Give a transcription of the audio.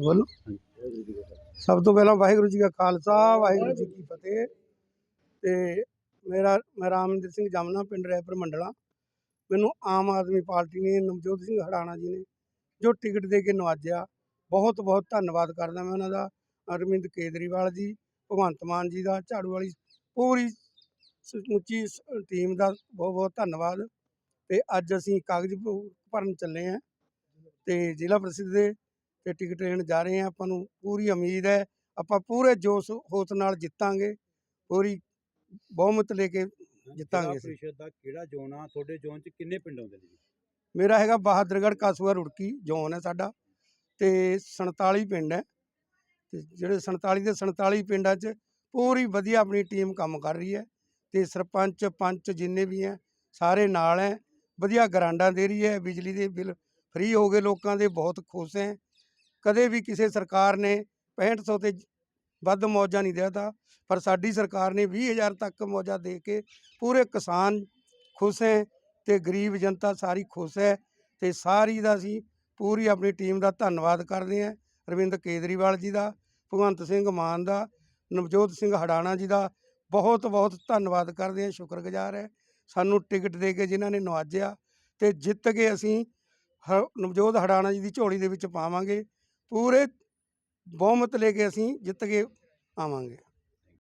ਬੋਲੋ। ਸਭ ਤੋਂ ਪਹਿਲਾਂ ਵਾਹਿਗੁਰੂ ਜੀ ਕਾ ਖਾਲਸਾ ਵਾਹਿਗੁਰੂ ਜੀ ਕੀ ਫਤਿਹ। ਤੇ ਮੇਰਾ ਮੈਂ ਰਾਮਿੰਦਰ ਸਿੰਘ ਜਮਨਾ ਪਿੰਡ ਰੈਪਰ ਮੰਡਲਾ। ਮੈਨੂੰ ਆਮ ਆਦਮੀ ਪਾਰਟੀ ਨੇ ਨਵਜੋਤ ਸਿੰਘ ਹੜਾਣਾ ਜੀ ਨੇ ਜੋ ਟਿਕਟ ਦੇ ਕੇ ਨਵਾਜਿਆ ਬਹੁਤ ਬਹੁਤ ਧੰਨਵਾਦ ਕਰਦਾ ਮੈਂ ਉਹਨਾਂ ਦਾ। ਅਰਵਿੰਦ ਕੇਜਰੀਵਾਲ ਜੀ ਭਗਵੰਤ ਮਾਨ ਜੀ ਦਾ ਝਾੜੂ ਵਾਲੀ ਪੂਰੀ ਸਮੁੱਚੀ ਟੀਮ ਦਾ ਬਹੁਤ ਬਹੁਤ ਧੰਨਵਾਦ। ਤੇ ਅੱਜ ਅਸੀਂ ਕਾਗਜ਼ ਭਰਨ ਚੱਲੇ ਹਾਂ। ਤੇ ਜ਼ਿਲ੍ਹਾ ਪ੍ਰਸਿੱਧ ਦੇ ਤੇ ਟਿਕਟ ਲੈਣ ਜਾ ਰਹੇ ਹਾਂ ਆਪਾਂ ਨੂੰ। ਪੂਰੀ ਉਮੀਦ ਹੈ ਆਪਾਂ ਪੂਰੇ ਜੋਸ਼ ਹੋਸ਼ ਨਾਲ ਜਿੱਤਾਂਗੇ। ਪੂਰੀ ਬਹੁਮਤ ਲੈ ਕੇ ਜਿੱਤਾਂਗੇ ਅਸੀਂ। ਪ੍ਰੀਸ਼ਦ ਦਾ ਕਿਹੜਾ ਜ਼ੋਨ ਆ? ਤੁਹਾਡੇ ਜ਼ੋਨ 'ਚ ਕਿੰਨੇ ਪਿੰਡ ਆਉਂਦੇ ਨੇ ਜੀ ਮੇਰਾ ਹੈਗਾ ਬਹਾਦਰਗੜ੍ਹ ਕਾਸੂਆ ਰੁੜਕੀ ਜ਼ੋਨ ਹੈ ਸਾਡਾ ਤੇ 47 ਪਿੰਡ ਹੈ। ਤੇ ਜਿਹੜੇ 47 ਦੇ 47 ਪਿੰਡਾਂ 'ਚ ਪੂਰੀ ਵਧੀਆ ਆਪਣੀ ਟੀਮ ਕੰਮ ਕਰ ਰਹੀ ਹੈ ਤੇ ਸਰਪੰਚ ਪੰਚ ਜਿੰਨੇ ਵੀ ਹੈ ਸਾਰੇ ਨਾਲ ਹੈ। ਵਧੀਆ ਗਰਾਂਡਾਂ ਦੇ ਰਹੀ ਹੈ ਬਿਜਲੀ ਦੇ ਬਿੱਲ ਫ੍ਰੀ ਹੋ ਗਏ ਲੋਕਾਂ ਦੇ, ਬਹੁਤ ਖੁਸ਼ ਹੈ। ਕਦੇ ਵੀ ਕਿਸੇ ਸਰਕਾਰ ਨੇ 6500 ਤੇ ਵੱਧ ਮੌਜਾਂ ਨਹੀਂ ਦਿੱਤਾ ਪਰ ਸਾਡੀ ਸਰਕਾਰ ਨੇ 20000 ਤੱਕ ਮੌਜਾਂ ਦੇ ਕੇ ਪੂਰੇ ਕਿਸਾਨ ਖੁਸ਼ ਹੈ ਤੇ ਗਰੀਬ ਜਨਤਾ ਸਾਰੀ ਖੁਸ਼ ਹੈ ਤੇ ਸਾਰੀ ਦਾ ਅਸੀਂ ਪੂਰੀ ਆਪਣੀ ਟੀਮ ਦਾ ਧੰਨਵਾਦ ਕਰਦੇ ਹਾਂ। ਅਰਵਿੰਦ ਕੇਜਰੀਵਾਲ ਜੀ ਦਾ, ਭਗਵੰਤ ਸਿੰਘ ਮਾਨ ਦਾ, ਨਵਜੋਤ ਸਿੰਘ ਹੜਾਣਾ ਜੀ ਦਾ ਬਹੁਤ ਬਹੁਤ ਧੰਨਵਾਦ ਕਰਦੇ ਹਾਂ, ਸ਼ੁਕਰਗੁਜ਼ਾਰ ਹੈ। ਸਾਨੂੰ ਟਿਕਟ ਦੇ ਕੇ ਜਿਨ੍ਹਾਂ ਨੇ ਨਵਾਜਿਆ ਤੇ ਜਿੱਤ ਕੇ ਅਸੀਂ ਹ- ਨਵਜੋਤ ਹੜਾਣਾ ਜੀ ਦੀ ਝੋਲੀ ਦੇ ਵਿੱਚ ਪਾਵਾਂਗੇ, ਪੂਰੇ ਬਹੁਮਤ ਲੈ ਕੇ ਅਸੀਂ ਜਿੱਤ ਕੇ ਆਵਾਂਗੇ।